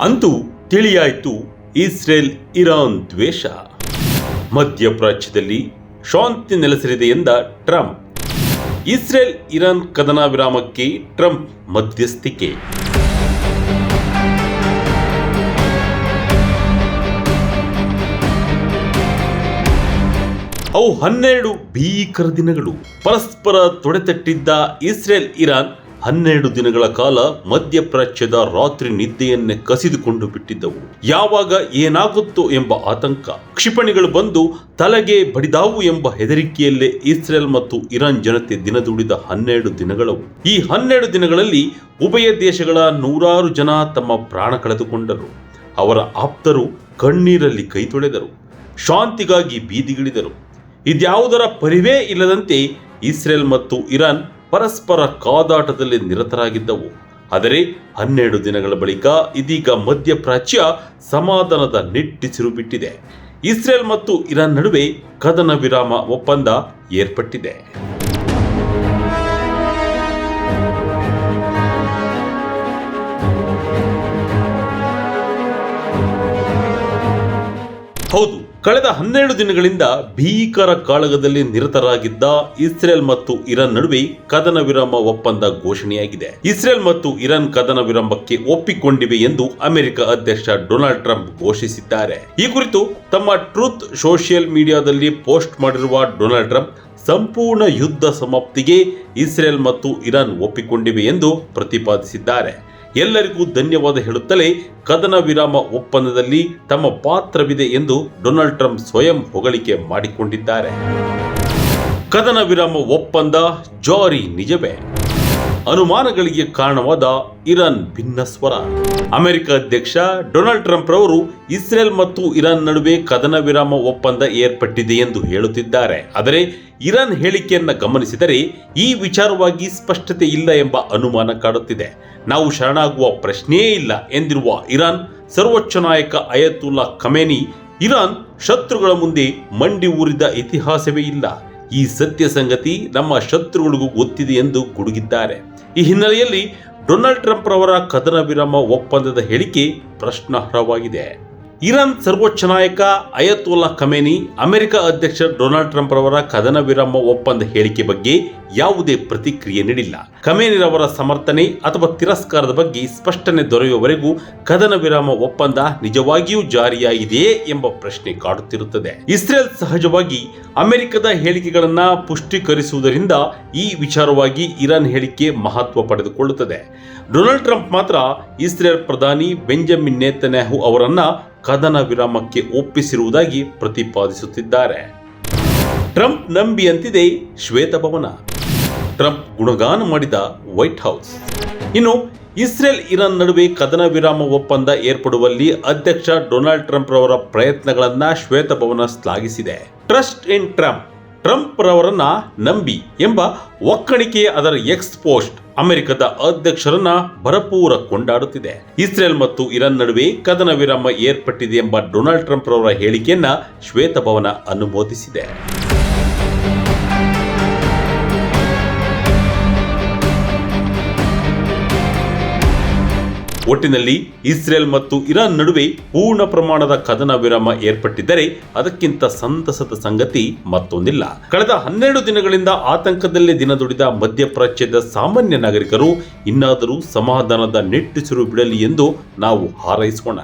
ಅಂತೂ ತಿಳಿಯಾಯಿತು Israel Iran ದ್ವೇಷ. ಮಧ್ಯಪ್ರಾಚ್ಯದಲ್ಲಿ ಶಾಂತಿ ನೆಲೆಸಲಿದೆ ಎಂದ ಟ್ರಂಪ್. ಇಸ್ರೇಲ್ ಇರಾನ್ ಕದನ ವಿರಾಮಕ್ಕೆ ಟ್ರಂಪ್ ಮಧ್ಯಸ್ಥಿಕೆ. ಅವು ಹನ್ನೆರಡು ಭೀಕರ ದಿನಗಳು. ಪರಸ್ಪರ ತೊಡೆತಟ್ಟಿದ್ದ ಇಸ್ರೇಲ್ ಇರಾನ್ ಹನ್ನೆರಡು ದಿನಗಳ ಕಾಲ ಮಧ್ಯಪ್ರಾಚ್ಯದ ರಾತ್ರಿ ನಿದ್ದೆಯನ್ನೇ ಕಸಿದುಕೊಂಡು ಬಿಟ್ಟಿದ್ದವು. ಯಾವಾಗ ಏನಾಗುತ್ತೋ ಎಂಬ ಆತಂಕ. ಕ್ಷಿಪಣಿಗಳು ಬಂದು ತಲೆಗೆ ಬಡಿದಾವು ಎಂಬ ಹೆದರಿಕೆಯಲ್ಲೇ ಇಸ್ರೇಲ್ ಮತ್ತು ಇರಾನ್ ಜನತೆ ದಿನದುಡಿದ ಹನ್ನೆರಡು ದಿನಗಳವು. ಈ ಹನ್ನೆರಡು ದಿನಗಳಲ್ಲಿ ಉಭಯ ದೇಶಗಳ ನೂರಾರು ಜನ ತಮ್ಮ ಪ್ರಾಣ ಕಳೆದುಕೊಂಡರು. ಅವರ ಆಪ್ತರು ಕಣ್ಣೀರಲ್ಲಿ ಕೈ ತೊಳೆದರು. ಶಾಂತಿಗಾಗಿ ಬೀದಿಗಿಳಿದರು. ಇದ್ಯಾವುದರ ಪರಿವೇ ಇಲ್ಲದಂತೆ ಇಸ್ರೇಲ್ ಮತ್ತು ಇರಾನ್ ಪರಸ್ಪರ ಕಾದಾಟದಲ್ಲಿ ನಿರತರಾಗಿದ್ದವು. ಆದರೆ ಹನ್ನೆರಡು ದಿನಗಳ ಬಳಿಕ ಇದೀಗ ಮಧ್ಯಪ್ರಾಚ್ಯ ಸಮಾಧಾನದ ನಿಟ್ಟಿಸಿರು ಬಿಟ್ಟಿದೆ ಇಸ್ರೇಲ್ ಮತ್ತು ಇರಾನ್ ನಡುವೆ ಕದನ ವಿರಾಮ ಒಪ್ಪಂದ ಏರ್ಪಟ್ಟಿದೆ. ಹೌದು ಕಳೆದ ಹನ್ನೆರಡು ದಿನಗಳಿಂದ ಭೀಕರ ಕಾಳಗದಲ್ಲಿ ನಿರತರಾಗಿದ್ದ ಇಸ್ರೇಲ್ ಮತ್ತು ಇರಾನ್ ನಡುವೆ ಕದನ ವಿರಾಮ ಒಪ್ಪಂದ ಘೋಷಣೆಯಾಗಿದೆ. ಇಸ್ರೇಲ್ ಮತ್ತು ಇರಾನ್ ಕದನ ವಿರಾಮಕ್ಕೆ ಒಪ್ಪಿಕೊಂಡಿವೆ ಎಂದು ಅಮೆರಿಕ ಅಧ್ಯಕ್ಷ ಡೊನಾಲ್ಡ್ ಟ್ರಂಪ್ ಘೋಷಿಸಿದ್ದಾರೆ. ಈ ಕುರಿತು ತಮ್ಮ ಟ್ರೂತ್ ಸೋಷಿಯಲ್ ಮೀಡಿಯಾದಲ್ಲಿ ಪೋಸ್ಟ್ ಮಾಡಿರುವ ಡೊನಾಲ್ಡ್ ಟ್ರಂಪ್, ಸಂಪೂರ್ಣ ಯುದ್ಧ ಸಮಾಪ್ತಿಗೆ ಇಸ್ರೇಲ್ ಮತ್ತು ಇರಾನ್ ಒಪ್ಪಿಕೊಂಡಿವೆ ಎಂದು ಪ್ರತಿಪಾದಿಸಿದ್ದಾರೆ. ಎಲ್ಲರಿಗೂ ಧನ್ಯವಾದ ಹೇಳುತ್ತಲೇ ಕದನ ವಿರಾಮ ಒಪ್ಪಂದದಲ್ಲಿ ತಮ್ಮ ಪಾತ್ರವಿದೆ ಎಂದು ಡೊನಾಲ್ಡ್ ಟ್ರಂಪ್ ಸ್ವಯಂ ಹೊಗಳಿಕೆ ಮಾಡಿಕೊಂಡಿದ್ದಾರೆ. ಕದನ ವಿರಾಮ ಒಪ್ಪಂದ ಜಾರಿ ನಿಜವೇ? ಅನುಮಾನಗಳಿಗೆ ಕಾರಣವಾದ ಇರಾನ್ ಭಿನ್ನ ಸ್ವರ. ಅಮೆರಿಕ ಅಧ್ಯಕ್ಷ ಡೊನಾಲ್ಡ್ ಟ್ರಂಪ್ ರವರು ಇಸ್ರೇಲ್ ಮತ್ತು ಇರಾನ್ ನಡುವೆ ಕದನ ವಿರಾಮ ಒಪ್ಪಂದ ಏರ್ಪಟ್ಟಿದೆ ಎಂದು ಹೇಳುತ್ತಿದ್ದಾರೆ. ಆದರೆ ಇರಾನ್ ಹೇಳಿಕೆಯನ್ನ ಗಮನಿಸಿದರೆ ಈ ವಿಚಾರವಾಗಿ ಸ್ಪಷ್ಟತೆ ಇಲ್ಲ ಎಂಬ ಅನುಮಾನ ಕಾಡುತ್ತಿದೆ. ನಾವು ಶರಣಾಗುವ ಪ್ರಶ್ನೆಯೇ ಇಲ್ಲ ಎಂದಿರುವ ಇರಾನ್, ಸರ್ವೋಚ್ಚ ನಾಯಕ ಅಯತುಲ್ಲಾ ಖಮೇನಿ ಇರಾನ್ ಶತ್ರುಗಳ ಮುಂದೆ ಮಂಡಿ ಊರಿದ ಇತಿಹಾಸವೇ ಇಲ್ಲ. ಈ ಸತ್ಯ ಸಂಗತಿ ನಮ್ಮ ಶತ್ರುಗಳಿಗೂ ಗೊತ್ತಿದೆ ಎಂದು ಗುಡುಗಿದ್ದಾರೆ. ಈ ಹಿನ್ನೆಲೆಯಲ್ಲಿ ಡೊನಾಲ್ಡ್ ಟ್ರಂಪ್ ರವರ ಕದನ ವಿರಾಮ ಒಪ್ಪಂದದ ಹೇಳಿಕೆ ಪ್ರಶ್ನಾರ್ಹವಾಗಿದೆ. ಇರಾನ್ ಸರ್ವೋಚ್ಚ ನಾಯಕ ಅಯತೋಲಾ ಖಮೇನಿ, ಅಮೆರಿಕ ಅಧ್ಯಕ್ಷ ಡೊನಾಲ್ಡ್ ಟ್ರಂಪ್ ರವರ ಕದನ ವಿರಾಮ ಒಪ್ಪಂದ ಹೇಳಿಕೆ ಬಗ್ಗೆ ಯಾವುದೇ ಪ್ರತಿಕ್ರಿಯೆ ನೀಡಿಲ್ಲ. ಖಮೇನಿರವರ ಸಮರ್ಥನೆ ಅಥವಾ ತಿರಸ್ಕಾರದ ಬಗ್ಗೆ ಸ್ಪಷ್ಟನೆ ದೊರೆಯುವವರೆಗೂ ಕದನ ವಿರಾಮ ಒಪ್ಪಂದ ನಿಜವಾಗಿಯೂ ಜಾರಿಯಾಗಿದೆಯೇ ಎಂಬ ಪ್ರಶ್ನೆ ಕಾಡುತ್ತಿರುತ್ತದೆ. ಇಸ್ರೇಲ್ ಸಹಜವಾಗಿ ಅಮೆರಿಕದ ಹೇಳಿಕೆಗಳನ್ನ ಪುಷ್ಟೀಕರಿಸುವುದರಿಂದ ಈ ವಿಚಾರವಾಗಿ ಇರಾನ್ ಹೇಳಿಕೆ ಮಹತ್ವ ಪಡೆದುಕೊಳ್ಳುತ್ತದೆ. ಡೊನಾಲ್ಡ್ ಟ್ರಂಪ್ ಮಾತ್ರ ಇಸ್ರೇಲ್ ಪ್ರಧಾನಿ ಬೆಂಜಮಿನ್ ನೇತನ್ಯಾಹು ಅವರನ್ನ ಕದನ ವಿರಾಮಕ್ಕೆ ಒಪ್ಪಿಸಿರುವುದಾಗಿ ಪ್ರತಿಪಾದಿಸುತ್ತಿದ್ದಾರೆ. ಟ್ರಂಪ್ ನಂಬಿಯಂತಿದೆ ಶ್ವೇತಭವನ. ಟ್ರಂಪ್ ಗುಣಗಾನ ಮಾಡಿದ ವೈಟ್ ಹೌಸ್. ಇನ್ನು ಇಸ್ರೇಲ್ ಇರಾನ್ ನಡುವೆ ಕದನ ವಿರಾಮ ಒಪ್ಪಂದ ಏರ್ಪಡುವಲ್ಲಿ ಅಧ್ಯಕ್ಷ ಡೊನಾಲ್ಡ್ ಟ್ರಂಪ್ ರವರ ಪ್ರಯತ್ನಗಳನ್ನ ಶ್ವೇತಭವನ ಶ್ಲಾಘಿಸಿದೆ. ಟ್ರಸ್ಟ್ ಇನ್ ಟ್ರಂಪ್ ಟ್ರಂಪ್ ರವರನ್ನ ನಂಬಿ ಎಂಬ ಒಕ್ಕಣಿಕೆ ಅದರ ಎಕ್ಸ್ ಪೋಸ್ಟ್ ಅಮೆರಿಕದ ಅಧ್ಯಕ್ಷರನ್ನ ಭರಪೂರ ಕೊಂಡಾಡುತ್ತಿದೆ. ಇಸ್ರೇಲ್ ಮತ್ತು ಇರಾನ್ ನಡುವೆ ಕದನ ವಿರಾಮ ಏರ್ಪಟ್ಟಿದೆ ಎಂಬ ಡೊನಾಲ್ಡ್ ಟ್ರಂಪ್ ರವರ ಹೇಳಿಕೆಯನ್ನ ಶ್ವೇತಭವನ ಅನುಮೋದಿಸಿದೆ. ಒಟ್ಟಿನಲ್ಲಿ ಇಸ್ರೇಲ್ ಮತ್ತು ಇರಾನ್ ನಡುವೆ ಪೂರ್ಣ ಪ್ರಮಾಣದ ಕದನ ವಿರಾಮ ಏರ್ಪಟ್ಟಿದ್ದರೆ ಅದಕ್ಕಿಂತ ಸಂತಸದ ಸಂಗತಿ ಮತ್ತೊಂದಿಲ್ಲ. ಕಳೆದ ಹನ್ನೆರಡು ದಿನಗಳಿಂದ ಆತಂಕದಲ್ಲಿ ದಿನ ದುಡಿದ ಮಧ್ಯಪ್ರಾಚ್ಯದ ಸಾಮಾನ್ಯ ನಾಗರಿಕರು ಇನ್ನಾದರೂ ಸಮಾಧಾನದ ನಿಟ್ಟುಸಿರು ಬಿಡಲಿ ಎಂದು ನಾವು ಹಾರೈಸೋಣ.